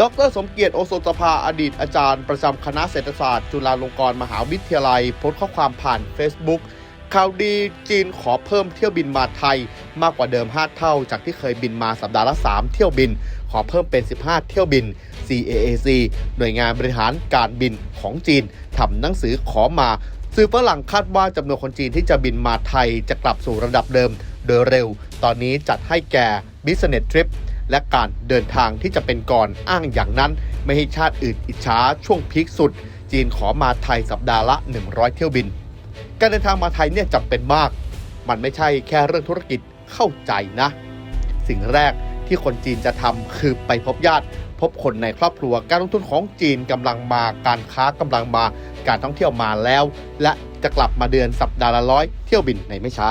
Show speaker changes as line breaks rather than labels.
ดรสมเกียรติโอโสตภาอดีตอาจารย์ประจำคณะเศรษฐศาสตร์ จุฬาลงกรณ์มหาวิทยาลัยโพสต์ข้อความผ่าน Facebook ข่าวดีจีนขอเพิ่มเที่ยวบินมาไทย มากกว่าเดิม 5 เท่า จากที่เคยบินมาสัปดาห์ละ 3 เที่ยวบิน ขอเพิ่มเป็น 15 เที่ยวบิน CAAC หน่วยงานบริหารการบินของจีนทำหนังสือขอมาสื่อฝรั่งคาดว่าจำนวนคนจีนที่จะบินมาไทยจะกลับสู่ระดับเดิม โดยเร็ว ตอนนี้จัดให้แก่ Business Trip และการเดินทางที่จะเป็นก่อนอ้างอย่างนั้น ไม่ให้ชาติอื่นอิจฉาช่วงพีคสุด จีนขอมาไทยสัปดาห์ละ 100 เที่ยวบิน การเดินทางมาไทยเนี่ยจำเป็นมาก มันไม่ใช่แค่เรื่องธุรกิจเข้าใจนะ สิ่งแรกที่คนจีนจะทำคือไปพบญาติพบคนในครอบครัวการลงทุนของจีนกำลังมาการค้ากำลังมาการท่องเที่ยวมาแล้ว และจะกลับมาเดือนสัปดาห์ละร้อยเที่ยวบินในไม่ช้า